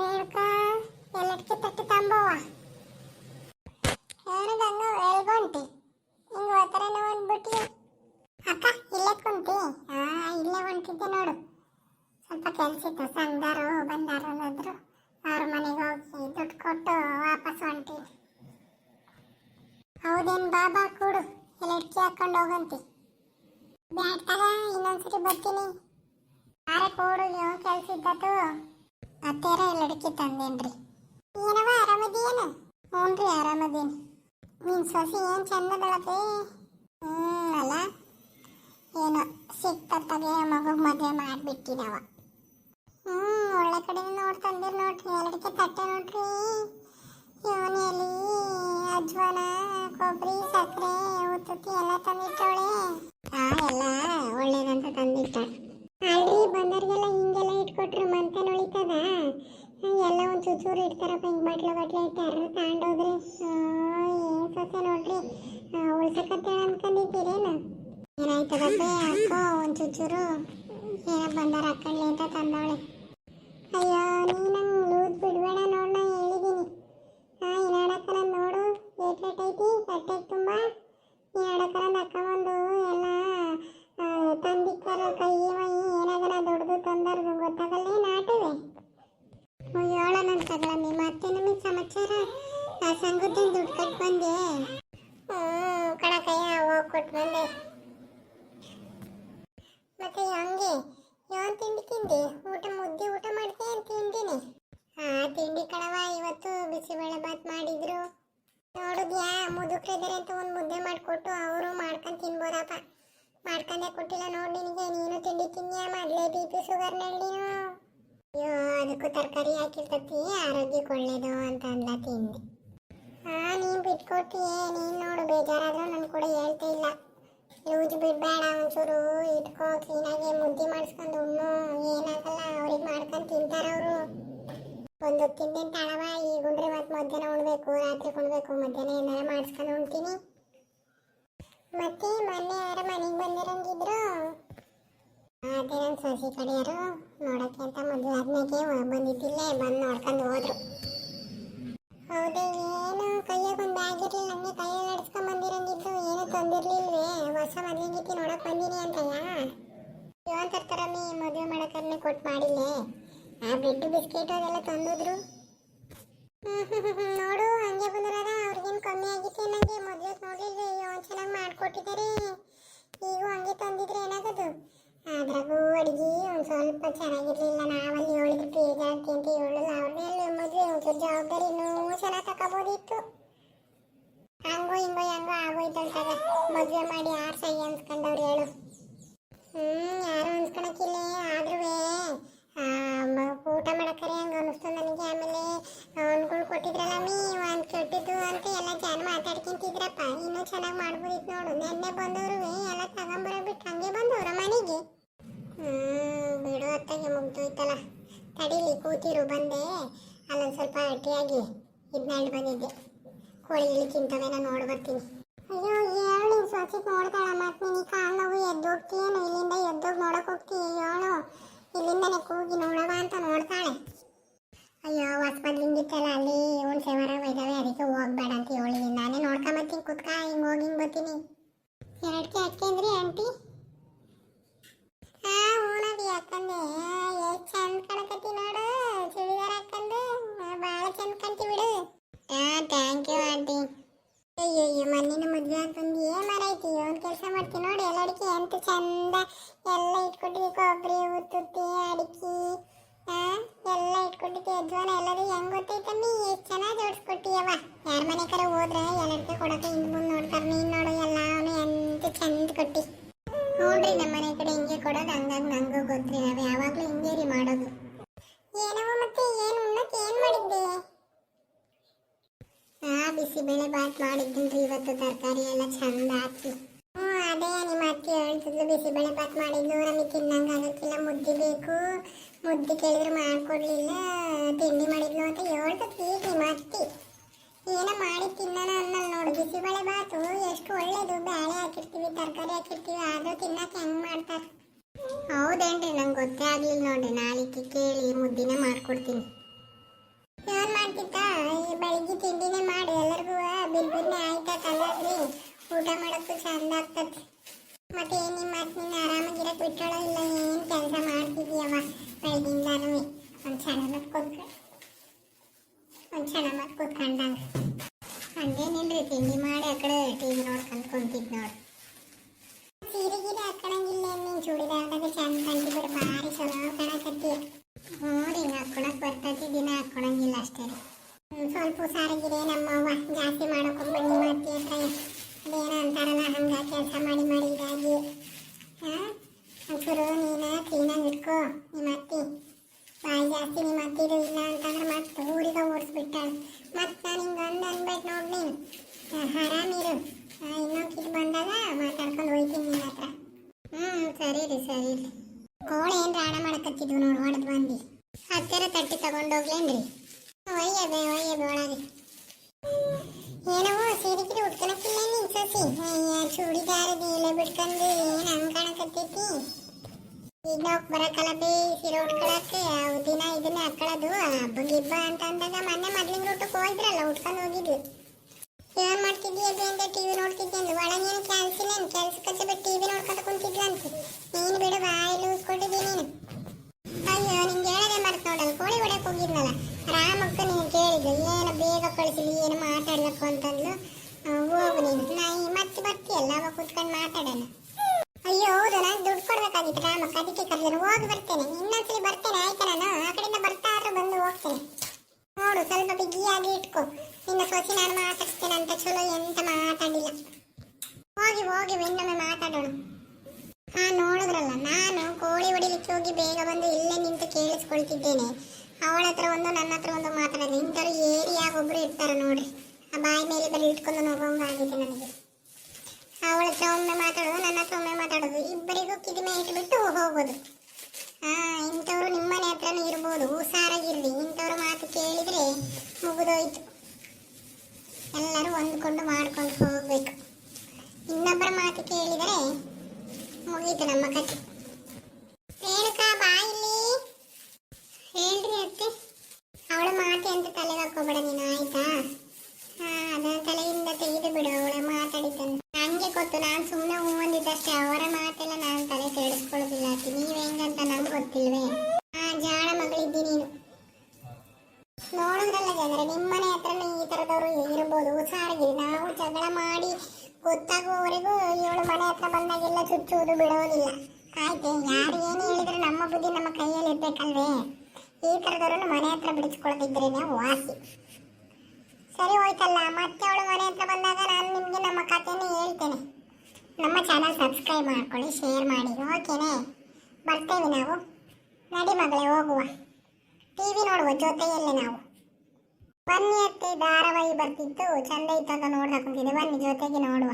ರೇಣುಕ ಎಲ್ಲದಕ್ಕೆ ತಟ್ಟು ತಂಬವ್ವ. ಏನು ಗಂಗ ಎಲ್ಗೊಂಟಿ ಹಿಂಗೆ ಓದ್ತಾರೇನೋ ಅಂದ್ಬಿಟ್ಟು ಅಕ್ಕ, ಇಲ್ಲೇ ಕುಂತಿ. ಹಾ ಇಲ್ಲೇ ಹೊಂಟಿದ್ದೆ ನೋಡು. ಸ್ವಲ್ಪ ಕೆಲ್ಸ ಇತ್ತು, ಸಂದಾರು ಮನೆಗೆ ಹೋಗಿ ದುಡ್ಡು ಕೊಟ್ಟು ವಾಪಸ್ ಬಾಬಾ, ಕೂಡು. ಎಲ್ಲಡ್ಕಿ ಹಾಕೊಂಡು ಹೋಗಂತಿ. ಬ್ಯಾಟ್ ತಗ, ಇನ್ನೊಂದ್ಸರಿ ಬರ್ತೀನಿ. ಆರೆ ಕೂಡು ನೀವು ಕೆಲ್ಸ ಇದ್ದದ್ದು. ಅತ್ತೇರ ಎಲ್ಲಡಕ್ಕೆ ತಂದೇನ್ರಿ? ಏನವ ಆರಾಮದಿಯೇನು? ಹ್ಞೂ ರೀ ನಿನ್ನ ಸೊಸೆ ಏನ್ ಚಂದದಳತೆ ಹ್ಞೂ ಅಲ್ಲ? ಏನೋ ಸಿಕ್ತತ್ತಾಗೆ ಮಗು ಮದುವೆ ಮಾಡಿಬಿಟ್ಟಿನವ ಹ್ಞೂ ಒಳ್ಳೆ ಕಡೆ ನೋಡಿ ತಂದಿರ್ ನೋಡ್ರಿ, ಎಲ್ಲಡಕ್ಕೆ ತಟ್ಟೆ ನೋಡ್ರಿ. ಇವನೆಲಿ ಅಜ್ವಾನ ಕೊಬ್ಬರಿ ಸಕ್ಕರೆ, ಉತ್ತುತ್ತಿ ಎಲ್ಲ ತಂದಿಟ್ಟವಳೆ. ಆ, ಎಲ್ಲ ಒಳ್ಳೇದಂತ ತಂದಿಟ್ಟ. ಅಲ್ರಿ ಬಂದರಿಗೆಲ್ಲ ಹಿಂಗೆಲ್ಲ ಇಟ್ಕೊಟ್ರು ಮಂತೆ ನೊಳಿತದ ಎಲ್ಲ ಒಂದು ಚೂಚೂರು ಇಡ್ತಾರಪ್ಪ ಹಿಂಗೆ ಬಟ್ಲು ಬಟ್ಲು ಇಟ್ಟಾರ ತಗೊಂಡೋಗ್ರಿ ಏ ಸೊಸೆ ನೋಡ್ರಿ? ಉಳ್ಸಕತ್ತೇಳ ಅನ್ಕೊಂಡಿದ್ದೀರೇನು? ಏನಾಯ್ತದಪ್ಪ ಯಾಕೋ ಒಂದು ಚೂಚೂರು ಏನ ಬಂದಾರ ಹಾಕೊಂಡ್ಲಿ ಅಂತ ತಂದವಳೆ. ಅಯ್ಯೋ, ನೀ ನಂಗೆ ಲೂಸ್ ಬಿಡಬೇಡ ನೋಡ್ ಸಂಗತಿನ ದುಡ್ಡು ಕಟ್ ಬಂದೆ? ಹ್ಞೂ ಕಣಕಯ್ಯ ಹೋಗಿ ಬಂದೆ? ಮತ್ತೆ ಹಂಗೆ, ಯಾವ ತಿಂಡಿ ತಿಂದೆ? ಊಟ ಮುದ್ದೆ ಊಟ ಮಾಡ್ತೇ ತಿಂಡಿನಿ? ಹಾ, ತಿಂಡಿ ಕಣವ ಇವತ್ತು ಬಿಸಿಬೇಳೆ ಬಾತ್ ಮಾಡಿದ್ರು. ನೋಡಿದ್ಯಾ ಮುದುಕ್ರಿದ್ದಾರೆ ಅಂತ ಒಂದು ಮುದ್ದೆ ಮಾಡಿಕೊಟ್ಟು ಅವರು ಮಾಡ್ಕೊಂಡು ತಿನ್ಬೋದಪ್ಪ. ಮಾಡ್ಕೊಂಡೆ ಕೊಟ್ಟಿಲ್ಲ ನೋಡಿ ನಿನಗೆ, ನೀನು ತಿಂಡಿ ತಿನ್ಯಾ ಮೊದಲೇ ಬಿ ಪಿ ಶುಗರ್ ನೀನು ಅಯ್ಯೋ, ಅದಕ್ಕೂ ತರಕಾರಿ ಹಾಕಿರ್ತತಿ, ಆರೋಗ್ಯಕ್ಕೆ ಒಳ್ಳೇದು ಅಂತ ಅಂದ ತಿಂದೆ. ಹಾ, ನೀನು ಬಿಟ್ಕೊಟ್ಟಿಯೇ ನೀನು ನೋಡು, ಬೇಜಾರಾದ್ರು ನನ್ನ ಕೂಡ ಹೇಳ್ತಾ ಇಲ್ಲ. ಲೂಜ್ ಬಿಡಬೇಡ, ಒಂಚೂರು ಇಟ್ಕೋ, ಕ್ಲೀನಾಗಿ ಮುದ್ದೆ ಮಾಡಿಸ್ಕೊಂಡು ಉಣ್ಣು. ಏನಾಗಲ್ಲ, ಅವ್ರಿಗೆ ಮಾಡ್ಕೊಂಡು ತಿಂತಾರ ಅವರು ಒಂದು ತಿಂದಿನ ತಳವ? ಈ ಉಂಡ್ರೆ ಮತ್ತೆ ಮಧ್ಯಾಹ್ನ ಉಣ್ಬೇಕು, ರಾತ್ರಿ ಉಣ್ಬೇಕು, ಮಧ್ಯಾಹ್ನ ಏನಾರ ಮಾಡಿಸ್ಕೊಂಡು ಉಣ್ತೀನಿ. ಮತ್ತೆ ಮೊನ್ನೆ ಯಾರ ಮನೆಗೆ ಬಂದಿರಂಗಿದ್ರು. ಅದೇ ನನ್ನ ಸೊಸಿ ಕಡೆಯರು ನೋಡಕ್ಕೆ ಅಂತ ಮದುವೆ ಆದ್ಮೇಲೆ ಬಂದಿದ್ದಿಲ್ಲೇ, ಬಂದು ನೋಡ್ಕೊಂಡು ಹೋದ್ರು. ಹೌದೇ, ಏನು? ಕೈಯಾಗ ನಂಗೆ ಕೈಯಲ್ಲಿ ನಡ್ಸ್ಕೊಂಡ್ ಬಂದಿರಂಗಿದ್ದು, ಏನು ತಂದಿರ್ಲಿಲ್ವೇ? ಹೊಸ ಮದ್ವೆ ಗೀತಿ ನೋಡಕ್ ಬಂದಿನಿ ಅಂತಯ್ಯ ಇವನ್ ತರ್ತಾರಮ್ಮಿ ಮದುವೆ ಮಾಡಕ್ಕನ್ನೇ ಕೊಟ್ಟು ಮಾಡಿಲ್ಲೇ. ಆ ಬ್ರೆಡ್ ಬಿಸ್ಕೆಟ್ ಅದೆಲ್ಲ ತಂದಿದ್ರು. ನೋಡು, ಹಂಗೆ ಬಂದಿರೋದ ಅವ್ರಿಗೇನು ಕಮ್ಮಿ ಆಗಿತ್ತು ನಂಗೆ ಮದುವೆ ನೋಡ್ಲಿಲ್ವೇ? ಅಯ್ಯೋ, ಚೆನ್ನಾಗಿ ಮಾಡ್ಕೊಟ್ಟಿದ್ದಾರೆ. ಈಗ ಹಂಗೆ ತಂದಿದ್ರೆ ಏನಾಗದು? ಅದ್ರಾಗೂ ಅಡಿಗೆ ಒಂದು ಸ್ವಲ್ಪ ಚೆನ್ನಾಗಿರ್ಲಿಲ್ಲ ನಾವಲ್ಲಿ ಹೇಳಿದ್ರು ಬೇಜಾರ್ತಿ ಅಂತ ಹೇಳಲ್ಲ ಅವ್ರನ್ನೆಲ್ಲ ಮದುವೆ ಒಂಚೂರು ಜವಾಬ್ದಾರಿ ಇನ್ನೂ ಚೆನ್ನಾಗಿ ತಗೋಬೋದಿತ್ತು ಹಂಗೋ ಹಿಂಗೋ ಹೆಂಗೋ ಆಗೋಯ್ತಂತ ಮದುವೆ ಮಾಡಿ ಯಾರು ಸೈ ಅನ್ಸ್ಕೊಂಡವ್ರು ಹೇಳು ಹ್ಮ್ ಯಾರು ಅನ್ಸ್ಕೊಳಕ್ಕಿಲ್ಲ ಆದ್ರೂ ಊಟ ಮಾಡಕ್ಕರೆ ಹಂಗ ಅನಿಸ್ತು ನನಗೆ ಆಮೇಲೆ ಅವ್ನುಗಳು ಕೊಟ್ಟಿದ್ರಲ್ಲ ಮೀ ಒಂದು ಕೆಟ್ಟಿದ್ದು ಅಂತ ಎಲ್ಲ ಜನ ಮಾತಾಡ್ಕೊಂತಿದ್ರಪ್ಪ ಇನ್ನೂ ಚೆನ್ನಾಗಿ ಮಾಡ್ಬೋದಿತ್ತು ನೋಡು ನೆನ್ನೆ ಬಂದವರು ಎಲ್ಲ ತಗೊಂಬರೋ ಬಿಟ್ಟು ಹಂಗೆ ಬಂದವ್ರ ಮನೆಗೆ ಹ್ಮ್ ಬಿಡು ಅತ್ತಗೆ ಮುಗ್ದೋಯ್ತಲ್ಲ ತಡೀಲಿ ಕೂತಿರು ಬಂದೆ. ಅಲ್ಲೊಂದು ಸ್ವಲ್ಪ ಅಟ್ಟಿಯಾಗಿ ಇದ್ನಾಳು ಬಂದಿದ್ದೆ. ಕೋಳಿ ಇಲ್ಲಿ ತಿಂತವೇನೋ ನೋಡಿ ಬರ್ತೀನಿ. ಅಯ್ಯೋ, ಏಳು ನಿನ್ ಸ್ವಚ್ಛಕ್ಕೆ ನೋಡ್ತಾಳ ಮತ್ತೆ ನೀನು ಕಾಲು ನೋವು ಎದ್ದೋಗ್ತೀಯೇನು? ಇಲ್ಲಿಂದ ಎದ್ದೋಗಿ ನೋಡಕ್ಕೆ ಹೋಗ್ತೀಯ ಹೇಳು ಇಲ್ಲಿಂದನೇ ಕೂಗಿ ನೋಡವ ಅಂತ ನೋಡ್ತಾಳೆ. ಅಯ್ಯೋ ಹೊಸ್ಬದ್ಲಿಂಗಿತ್ತಲ್ಲ ಅಲ್ಲಿ ಇವನು ಸೇವರ ಇದಾವೆ ಅದಕ್ಕೆ ಹೋಗ್ಬೇಡ ಅಂತ ಹೇಳಿ. ನಾನೇ ನೋಡ್ಕೊಂಬತ್ತೀನಿ ಕುತ್ಕ, ಹಿಂಗೆ ಹೋಗಿ, ಹಿಂಗೆ ಬರ್ತೀನಿ. ಎರಡಕ್ಕೆ ಅಕ್ಕೇಂದ್ರಿ ಆಂಟಿ ಹಾ ಹೂನದಿ ಹಾಕಂದೆ ಎಷ್ಟು ಚಂದ ಕಾಣಕತ್ತಿ ನೋಡು ಚೂಡಿದಾರ ಹಾಕೊಂಡು ಭಾಳ ಚಂದ ಕಾಣ್ತಿ ಬಿಡು ಹಾ ಥ್ಯಾಂಕ್ ಯು ಆಂಟಿ ಅಯ್ಯೋ ಅಯ್ಯೋ ಮಣ್ಣಿನ ಮದುವೆ ಅಂತಂದು ಏನ್ ಮಾಡೈತಿ ಒಂದು ಕೆಲಸ ಮಾಡ್ತೀನಿ ನೋಡಿ ಎಲ್ಲ ಅಡಿಕೆ ಎಂತ ಚಂದ ಎಲ್ಲ ಇಟ್ಕೊಟ್ಟಿದ್ವಿ ಕೊಬ್ಬರಿ ಉತ್ತುತ್ತಿ ಅಡಿಕೆ ಹಾ ಎಲ್ಲ ಇಟ್ಕೊಟ್ಟಿದ್ವಿ ಯಜ್ವಾನ ಎಲ್ಲರೂ ಹೆಂಗ್ ಗೊತ್ತೈತಮ್ಮಿ ಎಷ್ಟು ಚೆನ್ನಾಗಿ ಜೋಡಿಸ್ಕೊಟ್ಟಿಯವ ಯಾರ ಮನೆ ಕಡೆ ಹೋದ್ರೆ ಎಲ್ಲರಿಗೆ ಕೊಡಕ್ಕೆ ಹಿಂದ್ ಮುಂದೆ ನೋಡ್ತಾರೆ. ನೀನ್ ನೋಡು ಎಲ್ಲಾನು ಎಂತ ಚಂದ ಕೊಟ್ಟಿ. ನೋಡ್ರಿ ನಮ್ಮ ಮನೆ ಕಡೆ ಹಿಂಗೆ ಕೊಡೋದು ಹಂಗಾಗಿ ನಂಗೂ ಗೊತ್ತ್ರಿ. ನಾವು ಯಾವಾಗಲೂ ಹಿಂಗೆ ರೀ ಮಾಡೋದು. ಏನವ ಮತ್ತೆ ಏನು ಉಣ್ಣಕ್ಕೆ ಏನು ಮಾಡಿದ್ದೆ? ಹಾ ಬಿಸಿಬೇಳೆ ಬಾತ್ ಮಾಡಿದ್ದೀನಿ ಇವತ್ತು. ತರಕಾರಿ ಎಲ್ಲ ಚಂದ ಹಾಕಿ. ಹ್ಞೂ ಅದೇ ನಿಮ್ಮ ಅತ್ತೆ ಹೇಳ್ತಿದ್ಲು ಬಿಸಿಬೇಳೆ ಬಾತ್ ಮಾಡಿದ್ಲು ನಮಗೆ ತಿನ್ನಂಗೆ ಮುದ್ದೆ ಬೇಕು. ಮುದ್ದೆ ಕೇಳಿದ್ರೆ ಮಾಡ್ಕೊಡ್ಲಿಲ್ಲ, ತಿಂಡಿ ಮಾಡಿದ್ಲು ಅಂತ ಹೇಳ್ತತಿ ನಿಮ್ಮ ಅತ್ತಿ ಏನೋ ಮಾಡಿ ತಿನ್ನೋಣ ಅನ್ನಲ್ಲ ನೋಡು ಬಿಸಿಬೇಳೆ ಬಾತು ಎಷ್ಟು ಒಳ್ಳೇದು. ಬೇಳೆ ಹಾಕಿರ್ತೀವಿ, ತರಕಾರಿ ಹಾಕಿರ್ತೀವಿ ಅದು ತಿನ್ನಕ್ಕೆ ಹೆಂಗ್ ಮಾಡ್ತಾರೆ? ಹೌದೇನ್ರಿ, ನಂಗೆ ಗೊತ್ತೇ ಆಗ್ಲಿಲ್ಲ ನೋಡ್ರಿ ನಾಳೆಗೆ ಕೇಳಿ ಮುದ್ದಿನ ಮಾಡ್ಕೊಡ್ತೀನಿ. ಬೆಳಿಗ್ಗೆ ತಿಂಡಿನೇ ಮಾಡಿ, ಎಲ್ಲರಿಗೂ ಬಿಲ್ ಆಯ್ತಾ ಆಯ್ತಲ್ಲದ್ರಿ ಊಟ ಮಾಡಕ್ಕೂ ಚಂದ ಆಗ್ತದೆ. ಮತ್ತೆ ನಿಮ್ಮ ಮಾತು ನಿನ್ನ ಆರಾಮಾಗಿರಕ್ ಬಿಟ್ಟೋಳೋ ಇಲ್ಲ ಏನ್ ಕೆಲಸ ಮಾಡ್ತಿದೀಯವ ಬೆಳಗಿಂದಾನು ಒಂದ್ ಕ್ಷಣ ಮತ್ ಕೂತ್ಕ. ಒಂದ್ ಕ್ಷಣ ಮತ್ ಕೂತ್ಕೊಂಡಂಗ. ಹಂಗೇನಿಲ್ರಿ ತಿಂಡಿ ಮಾಡಿ ಆ ಕಡೆ ಟಿವಿ ನೋಡ್ಕೊಂಡ್ ಕುಂತಿದ್ ನೋಡಿ. ಸೀರೆ ಗೀರೆ ಹಾಕೊಳಂಗಿಲ್ಲ ನೀನ್ ಚೂಡಿದಾರ್ದಾಗ? ಚಂದ ಕಂಡಿದ್ರು ಭಾರಿ ಚಲೋ ಕಾಣಕತ್ತಿ. ಹ್ಞೂ ರೀ ಹಾಕೊಳಕ್ ಬರ್ತೈತಿ, ದಿನ ಹಾಕೊಳಂಗಿಲ್ಲ ಅಷ್ಟೇ ಸ್ವಲ್ಪ ಹುಷಾರಾಗಿರಿ ನಮ್ಮವ್ವ, ಜಾಸ್ತಿ ಮಾಡೋಕೆ ಬನ್ನಿ ಮಾಡ್ತಿ ಅದೇನೋ ಅಂತಾರಲ್ಲ, ಹಂಗ ಕೆಲಸ ಮಾಡಿ ಮಾಡಿ ಇದಾಗಿ. ಒಂಚೂರು ನೀನು ಕ್ಲೀನಾಗಿ ಇಟ್ಕೋ, ನಿಮ್ಮ ಅತ್ತಿ. ಬಾಯಿ ಜಾಸ್ತಿ ನಿಮ್ಮ ಅತ್ತಿದು ಇಲ್ಲ ಅಂತಂದ್ರೆ ಮತ್ತೆ ಊರಿಗೆ ಓಡಿಸ್ಬಿಟ್ಟಾಳ ಮತ್ತೆ ನಾನು ಹಿಂಗೆ ಅಂದು ಅನ್ಬೇಕು ನೋಡಿ ನೀನು. ಆರಾಮಿರು ಇನ್ನೊಂದು ಕಿಟ್ ಬಂದಾಗ ಮಾತಾಡ್ಕೊಂಡು ಹೋಯ್ತೀನಿ ನಿನ್ನ ಹತ್ರ. ಹ್ಞೂ ಸರಿ ರೀ ಸರಿ ರೀ. ಕೋಳಿ ಏನು ರಾಣ ಮಾಡಕತ್ತಿದ್ವು ನೋಡಿ ಹೊಡೆದು ಬಂದು ಹತ್ತಿರ ತಟ್ಟಿ ತಗೊಂಡೋಗ್ಲೇನ್ರಿ ಒಯ್ಯಬೆ ಒಯ್ಯಬೆ ಒಳಗೆ ಏನವೋ ಸೀರೆಗಿರಿ ಉಟ್ಕೊಳಕ್ಕಿಲ್ಲ ನೀನ್ ಸಸಿ ಅಯ್ಯ ಚೂಡಿದಾರ ನೀಲೆ ಬಿಟ್ಕೊಂಡು ಏನ್ ಹಂಗ್ ಕಾಣಕತ್ತೈತಿ ನಾವು ಬರಕಲ್ಲ ಬೇ ಸೀರೆ ಉಟ್ಕೊಳಕ್ಕೆ, ಅವು ದಿನ ಇದನ್ನ ಹಾಕೊಳ್ಳೋದು ಹಬ್ಬಗಿಬ್ಬ ಅಂತ ಅಂದಾಗ ಮೊನ್ನೆ ಮೊದ್ಲಿನ ರೂಟಕ್ಕೆ ಹೋಗಿದ್ರಲ್ಲ, ಉಟ್ಕೊಂಡು ಹೋಗಿದ್ವಿ. ಏನ್ ಮಾಡ್ತಿದ್ದಿ ಅದೇ ಅಂತ ಟಿವಿ ನೋಡ್ತಿದ್ದೆ ಅಂದು ಒಳಗೇನು ಕೆಲ್ಸ ಇಲ್ಲ ಕೆಲ್ಸಕ್ಕೆ ಬಿಟ್ಟು ಟಿವಿ ನೋಡ್ಕೊಂಡು ಕುಂತಿದ್ಲ ಅಂತ ನೀನು ಬಿಡು, ಬಾಯಲ್ಲಿ ಊದ್ಕೊಂಡಿದ್ದಿ ನೀನು. ಅಯ್ಯೋ, ನಿಂಗೆ ಹೇಳದೆ ಮರ್ತು ನೋಡಲ್ಲ ಕೋಳಿ ಹೊಡೆಯಕ್ಕೆ ಹೋಗಿದ್ನಲ್ಲ. ರಾಮಕ್ಕ ನೀನು ಕೇಳಿದ್ದು ಏನು ಬೇಗ ಕಳಿಸಿಲಿ ಏನು ಮಾತಾಡ್ಬೇಕು ಅಂತಂದ್ಲು. ಹೋಗು ನೀನು. ನಾ ಮತ್ತೆ ಬರ್ತೀಯಲ್ಲ, ಅವಾಗ ಕುತ್ಕೊಂಡು ಮಾತಾಡೋಣ. ಅಯ್ಯೋ, ಹೌದು? ನಾನು ದುಡ್ಡು ಕೊಡ್ಬೇಕಾಗಿತ್ತು. ರಾಮಕ್ಕ ಅದಕ್ಕೆ ಕರೆದ್ರು ಹೋಗಿ ಬರ್ತೇನೆ. ಇನ್ನೊಂದ್ಸಲಿ ಬರ್ತೇನೆ, ಆಯ್ತಾ ನಾನು? ಆ ಕಡೆಯಿಂದ ಬರ್ತಾ ಆದ್ರೂ ಬಂದು ಹೋಗ್ತೇನೆ. ನೋಡು, ಸ್ವಲ್ಪ ಬಿಗಿಯಾಗಿ ಇಟ್ಕೋ. ನಿನ್ನ ಸೋಸಿ ನಾನು ಮಾತಾಡ್ತೇನೆ ಅಂತ ಚಲೋ ಎಂತ ಮಾತಾಡಿಲ್ಲ. ಹೋಗಿ ಹೋಗಿ, ಇನ್ನೊಮ್ಮೆ ಮಾತಾಡೋಣ. ಹಾ, ನೋಡಿದ್ರಲ್ಲ, ನಾನು ಕೋಳಿ ಹೊಡಿಲಿಕ್ಕೆ ಹೋಗಿ ಬೇಗ ಬಂದು ಇಲ್ಲೇ ನಿಂತು ಕೇಳಿಸ್ಕೊಳ್ತಿದ್ದೇನೆ. ಅವಳ ಹತ್ರ ಒಂದು, ನನ್ನ ಹತ್ರ ಒಂದು ಮಾತಾಡೋದು. ಇಂಥವ್ರು ಏರಿಯಾಗ ಒಬ್ರು ಇರ್ತಾರೆ ನೋಡ್ರಿ. ಆ ಬಾಯಿ ಮೇಲೆ ಬರೀ ಇಟ್ಕೊಂಡು ಹೋಗೋಂಗಾಗಿದೆ ನನಗೆ. ಅವಳ ಹತ್ರ ಒಮ್ಮೆ ಮಾತಾಡೋದು, ನನ್ನ ಹತ್ರ ಒಮ್ಮೆ ಮಾತಾಡೋದು. ಇಬ್ಬರಿಗೂ ಕಿದಿಮೆ ಇಟ್ಬಿಟ್ಟು ಹೋಗೋದು. ಹಾ, ಇಂಥವ್ರು ನಿಮ್ಮನೆ ಹತ್ರನೂ ಇರ್ಬೋದು, ಹುಷಾರಾಗಿರ್ಲಿ. ಇಂಥವ್ರ ಮಾತು ಕೇಳಿದ್ರೆ ಮುಗಿದೋಯ್ತು. ಎಲ್ಲರೂ ಹೊಂದ್ಕೊಂಡು ಮಾಡ್ಕೊಂಡು ಹೋಗ್ಬೇಕು ಇನ್ನೊಬ್ಬರ ಮಾತು ಕೇಳಿದರೆ ಮುಗೀತು ನಮ್ಮ ಕಥೆ ರೇಣುಕಾ ಬಾಯಿಲಿ ಹೇಳ್ರಿ ಅತ್ತೆ ಅವಳ ಮಾತೆ ಅಂತ ತಲೆಗೆ ಹಾಕೋಬೇಡ ನೀನು ಆಯ್ತಾ ಹಾ ಅದನ್ನ ತಲೆಯಿಂದ ತೆಗೆದು ಬಿಡು ಅವಳ ಮಾತಾಡಿದ್ದನ್ನು ನಂಗೆ ಗೊತ್ತು, ನಾನು ಸುಮ್ಮನೆ ಹೂ ಬಂದಿದ್ದಷ್ಟೇ ಅವರ ಮಾತೆಲ್ಲ ನಾನು ತಲೆ ಕೆಡಿಸ್ಕೊಳ್ಳೋದಿಲ್ಲ ಅತಿ ನೀವ್ ಹೆಂಗಂತ ನಂಗೆ ಗೊತ್ತಿಲ್ವೇ? ಆ ಜಾಣ ಮಗಳಿದ್ದಿ ನೀನು. ನೋಡೋದಲ್ಲ ಜಗಳ ನಿಮ್ಮನೆ ಹತ್ರನೇ ಈ ತರದವರು ಇರ್ಬೋದು. ಹುಷಾರಿಗೆ ನಾವು ಜಗಳ ಮಾಡಿ ಗೊತ್ತಾಗುವವರೆಗೂ ಇವಳು ಮನೆ ಹತ್ರ ಬಂದಾಗೆಲ್ಲ ಚುಚ್ಚುವುದು ಬಿಡೋದಿಲ್ಲ. ಆಯ್ತು, ಯಾರು ಏನು ಹೇಳಿದ್ರು ನಮ್ಮ ಬುದ್ಧಿ ನಮ್ಮ ಕೈಯಲ್ಲಿ ಇರ್ಬೇಕಲ್ವೇ ಈ ತರದವ್ರನ್ನ ಮನೆ ಹತ್ರ ಬಿಡಿಸ್ಕೊಳ್ಳೋದಿದ್ರೇನೆ ವಾಸಿ. ಸರಿ ಹೋಯ್ತಲ್ಲ, ಮತ್ತೆ ಅವಳು ಮನೆ ಹತ್ರ ಬಂದಾಗ ನಾನು ನಿಮಗೆ ನಮ್ಮ ಕಥೆಯನ್ನು ಹೇಳ್ತೇನೆ. ನಮ್ಮ ಚಾನಲ್ ಸಬ್ಸ್ಕ್ರೈಬ್ ಮಾಡ್ಕೊಳ್ಳಿ ಶೇರ್ ಮಾಡಿ, ಓಕೆನೇ? ಬರ್ತೇವೆ ನಾವು. ನಡಿ ಮಗಳೇ, ಹೋಗುವ. ಟಿ ವಿ ನೋಡುವ, ಜೊತೆಯಲ್ಲೇ ನಾವು. ಬನ್ನಿ ಅತ್ತೆ, ಧಾರಾವಾಹಿ ಬರ್ತಿತ್ತು. ಚಂದ ಇತ್ತು ಅಂತ ನೋಡ್ತಾ ಕುಂತಿದ್ದೆ. ಬನ್ನಿ, ಜೊತೆಗೆ ನೋಡುವ.